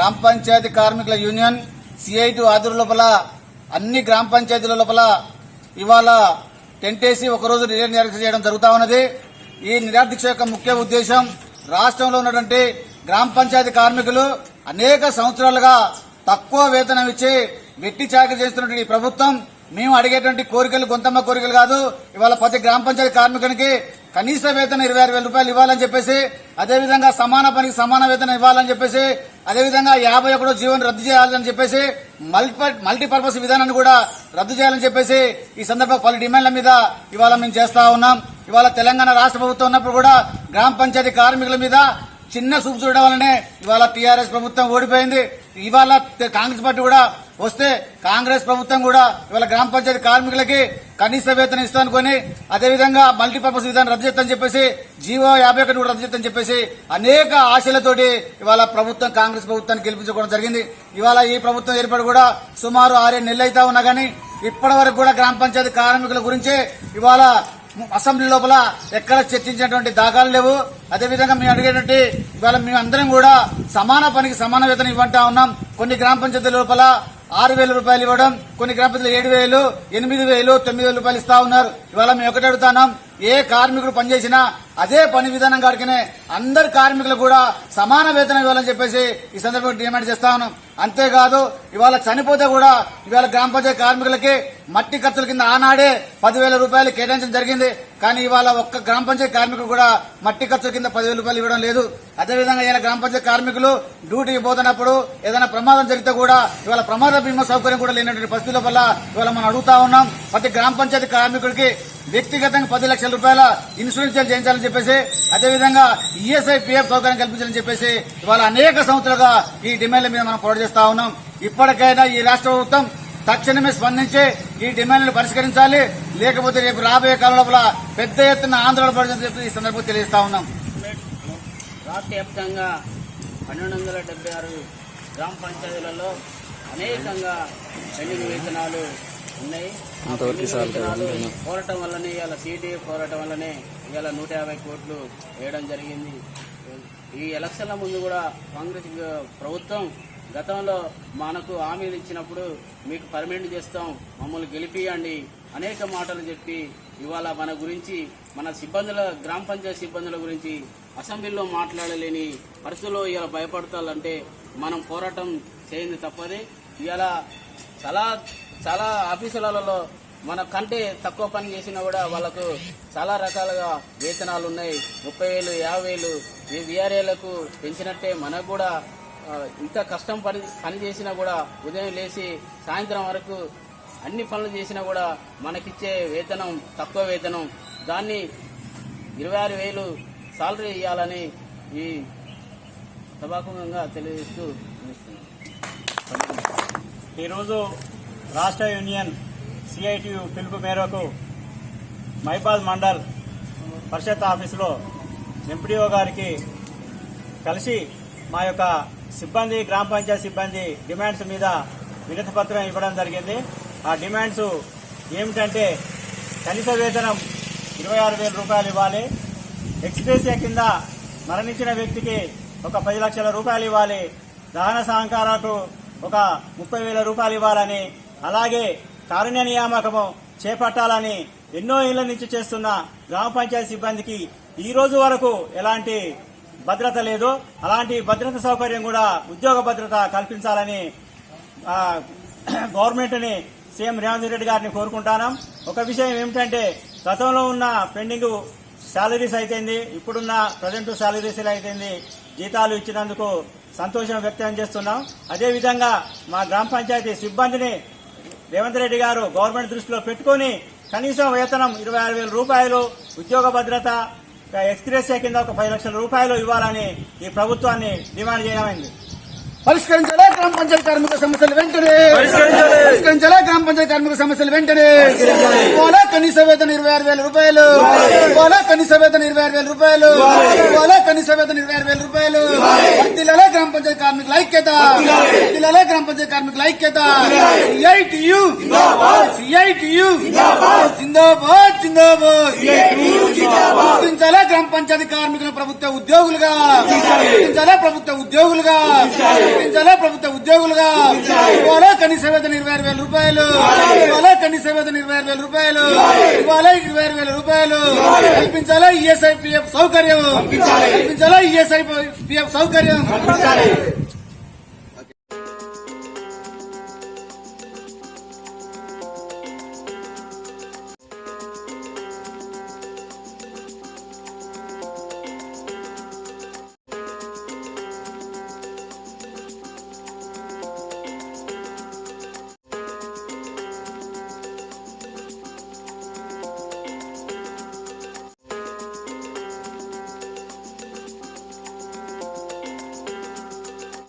గ్రామ పంచాయతీ కార్మికుల union CIT ఆధ్వర్యం లోపల అన్ని గ్రామ పంచాయతీల లోపల ఇవాళ టెంటేసి వేసి ఒకరోజు నిరాక్ష చేయడం జరుగుతూ ఉన్నది. ఈ నిరాదీక్ష యొక్క ముఖ్య ఉద్దేశం రాష్ట్రంలో ఉన్నటువంటి గ్రామ పంచాయతీ కార్మికులు అనేక సంవత్సరాలుగా తక్కువ వేతనం ఇచ్చి వెట్టి చాకరీ చేస్తున్నటువంటి ప్రభుత్వం మేము అడిగేటువంటి కోరికలు గొంతమ్మ కోరికలు కాదు. ఇవాళ ప్రతి గ్రామ పంచాయతీ కార్మికునికి కనీస వేతనం ఇరవై ఆరు వేల రూపాయలు ఇవ్వాలని చెప్పేసి అదేవిధంగా సమాన పనికి సమాన వేతనం ఇవ్వాలని చెప్పేసి అదేవిధంగా యాభై ఒకటో జీవన్ రద్దు చేయాలని చెప్పేసి మల్టీ మల్టీపర్పస్ విధానాన్ని కూడా రద్దు చేయాలని చెప్పేసి ఈ సందర్భంగా పలు డిమాండ్ల మీద ఇవాళ మేము చేస్తా ఉన్నాం. ఇవాళ తెలంగాణ రాష్ట్ర ప్రభుత్వం ఉన్నప్పుడు కూడా గ్రామ పంచాయతీ కార్మికుల మీద చిన్న చూపు చూడడం వల్లనే ఇవాళ టీఆర్ఎస్ ప్రభుత్వం ఓడిపోయింది. ఇవాళ కాంగ్రెస్ పార్టీ కూడా వస్తే కాంగ్రెస్ ప్రభుత్వం కూడా ఇవాళ గ్రామ పంచాయతీ కార్మికులకి కనీస వేతనం ఇస్తానుకొని అదేవిధంగా మల్టీపర్పస్ విధానం రద్దు చేస్తామని చెప్పేసి జీవో యాభై ఒకటి కూడా రద్దు చేస్తామని చెప్పేసి అనేక ఆశలతోటి ఇవాళ ప్రభుత్వం కాంగ్రెస్ ప్రభుత్వాన్ని గెలిపించుకోవడం జరిగింది. ఇవాళ ఈ ప్రభుత్వం ఏర్పడి కూడా సుమారు ఆరేడు నెలలు అవుతా ఉన్నా కానీ ఇప్పటి వరకు కూడా గ్రామ పంచాయతీ కార్మికుల గురించి ఇవాళ అసెంబ్లీ లోపల ఎక్కడ చర్చించినటువంటి దాఖలు లేవు. అదేవిధంగా మేము అడిగేటువంటి ఇవాళ మేమందరం కూడా సమాన పనికి సమాన వేతనం ఇవ్వంటా ఉన్నాం. కొన్ని గ్రామ పంచాయతీ లోపల ఆరు వేల రూపాయలు ఇవ్వడం కొన్ని గ్రామ పంచాయతీలు ఏడు వేలు ఎనిమిది వేలు తొమ్మిది వేల రూపాయలు ఇస్తా ఉన్నారు. ఇవాళ మేము ఒకటి అడుగుతున్నాం ఏ కార్మికుడు పనిచేసినా అదే పని విధానం కాడికనే అందరి కార్మికులు కూడా సమాన వేతనం ఇవ్వాలని చెప్పేసి ఈ సందర్భంగా డిమాండ్ చేస్తా ఉన్నాం. అంతేకాదు ఇవాళ చనిపోతే కూడా ఇవాళ గ్రామ పంచాయతీ కార్మికులకి మట్టి ఖర్చుల కింద ఆనాడే పదివేల రూపాయలు కేటాయించడం జరిగింది. కానీ ఇవాళ ఒక్క గ్రామ పంచాయతీ కార్మికులు కూడా మట్టి ఖర్చుల కింద పదివేల రూపాయలు ఇవ్వడం లేదు. అదేవిధంగా ఈయన గ్రామ పంచాయతీ కార్మికులు డ్యూటీకి పోతున్నప్పుడు ఏదైనా ప్రమాదం జరిగితే కూడా ఇవాళ ప్రమాద బీమా సౌకర్యం కూడా లేనటువంటి పరిస్థితుల వల్ల ఇవాళ మనం అడుగుతా ఉన్నాం. ప్రతి గ్రామ పంచాయతీ కార్మికుడికి వ్యక్తిగతంగా పది లక్షల రూపాయల ఇన్సూరెన్స్ చేయించాలని చెప్పేసి అదేవిధంగా ఈఎస్ఐ పిఎఫ్ సౌకర్యం కల్పించాలని చెప్పేసి ఇవాళ అనేక సంవత్సరాలుగా ఈ డిమాండ్ల మీద మనం పోరాట చేస్తా ఉన్నాం. ఇప్పటికైనా ఈ రాష్ట్ర ప్రభుత్వం తక్షణమే స్పందించి ఈ డిమాండ్లను పరిష్కరించాలి. లేకపోతే రేపు రాబోయే కాలం లోపల పెద్ద ఎత్తున ఆందోళన పడుతుందని చెప్పి ఈ సందర్భంగా తెలియజేస్తా ఉన్నాం. రాష్ట్ర వ్యాప్తంగా పన్నెండు వందల డెబ్బై ఆరు గ్రామ పంచాయతీలలో అనేకంగా పెండింగ్ వేతనాలు ఉన్నాయి. పోరాటం వల్లనే ఇవాళ సిటీ పోరాటం వల్లనే ఇవాళ నూట యాభై కోట్లు వేయడం జరిగింది. ఈ ఎలక్షన్ల ముందు కూడా కాంగ్రెస్ ప్రభుత్వం గతంలో మనకు హామీలు ఇచ్చినప్పుడు మీకు పర్మనెంట్ చేస్తాం మమ్మల్ని గెలిపియండి అనేక మాటలు చెప్పి ఇవాళ మన గురించి మన సిబ్బందుల గ్రామ పంచాయతీ సిబ్బందుల గురించి అసెంబ్లీలో మాట్లాడలేని పరిస్థితుల్లో ఇలా భయపడతాలంటే మనం పోరాటం చేయింది తప్పది. ఇవాళ చాలా చాలా ఆఫీసులలో మన కంటే తక్కువ పని చేసినా కూడా వాళ్ళకు చాలా రకాలుగా వేతనాలు ఉన్నాయి. ముప్పై వేలు యాభై వేలు ఈ విఆర్ఏలకు పెంచినట్టే మనకు కూడా ఇంత కష్టం పని పని చేసినా కూడా ఉదయం లేచి సాయంత్రం వరకు అన్ని పనులు చేసినా కూడా మనకిచ్చే వేతనం తక్కువ వేతనం. దాన్ని ఇరవై ఆరు వేలు సాలరీ ఇవ్వాలని ఈ సభాముఖంగా తెలియజేస్తూ ఈరోజు రాష్ట్ర యూనియన్ సిఐటి పిలుపు మేరకు మైపాల్ మండల్ పరిషత్ ఆఫీసులో ఎంపీడీఓ గారికి కలిసి మా యొక్క సిబ్బంది గ్రామ పంచాయతీ సిబ్బంది డిమాండ్స్ మీద వినతి పత్రం ఇవ్వడం జరిగింది. ఆ డిమాండ్స్ ఏమిటంటే కనీస వేతనం ఇరవై ఆరు వేల రూపాయలు ఇవ్వాలి. ఎక్స్ప్రెసియా కింద మరణించిన వ్యక్తికి ఒక పది లక్షల రూపాయలు ఇవ్వాలి. దహన సహకారాలకు ఒక ముప్పై వేల రూపాయలు ఇవ్వాలని అలాగే కారుణ్య నియామకము చేపట్టాలని ఎన్నో ఇళ్ళ నుంచి చేస్తున్న గ్రామ పంచాయతీ సిబ్బందికి ఈ రోజు వరకు ఎలాంటి భద్రత లేదు. అలాంటి భద్రత సౌకర్యం కూడా ఉద్యోగ భద్రత కల్పించాలని గవర్నమెంట్ని సీఎం రేవంత్ రెడ్డి గారిని కోరుకుంటాను. ఒక విషయం ఏమిటంటే గతంలో ఉన్న పెండింగ్ శాలరీస్ అయితేంది ఇప్పుడున్న ప్రజెంట్ శాలరీస్ అయితేంది జీతాలు ఇచ్చినందుకు సంతోషం వ్యక్తం చేస్తున్నాం. అదేవిధంగా మా గ్రామ పంచాయతీ సిబ్బందిని రేవంత్ రెడ్డి గారు గవర్నమెంట్ దృష్టిలో పెట్టుకొని కనీసం వేతనం ఇరవై ఆరు వేల రూపాయలు ఉద్యోగ భద్రత ఎక్స్ప్రెస్ కింద ఒక పది లక్షల రూపాయలు ఇవ్వాలని ఈ ప్రభుత్వాన్ని డిమాండ్ చేయడమైంది. పరిష్కరించాలి గ్రామ పంచాయతీ కార్మిక సమస్యలు వెంటనే. పరిష్కరించాలి. గ్రామ పంచాయతీ కార్మిక సమస్యలు వెంటనే. ఇవ్వాలా కనీస వేతన ఇరవై ఆరు వేల రూపాయలు. ఇవ్వాలా. కనీస వేతన ఇరవై ఆరు వేల రూపాయలు. ఇవ్వాలా. కనీస వేతన ఇరవై ఆరు వేల రూపాయలు. వర్తిల్లాలే గ్రామ పంచాయతీ కార్మికుల ఐక్యత. వర్తిల్లాలే. గ్రామ పంచాయతీ కార్మికుల ఐక్యత. సిఐటియు సిఐటియు జిందాబాద్. జిందాబాద్. గుర్తించాలా గ్రామ పంచాయతీ కార్మికుల ప్రభుత్వ ఉద్యోగులుగా. గుర్తించాలా ప్రభుత్వ ఉద్యోగులుగా. కల్పించాలా? ప్రభుత్వ ఉద్యోగులుగా ఇవాళ కనీస వేతన ఇరవై ఆరు వేల రూపాయలు. ఇవాళ కనీస వేతన ఇరవై ఆరు వేల రూపాయలు. ఇవాళ ఇరవై ఆరు వేల రూపాయలు. కల్పించాలా? ఈఎస్ఐ పిఎఫ్ సౌకర్యం. కల్పించాలా? ఈఎస్ఐ పిఎఫ్ సౌకర్యం.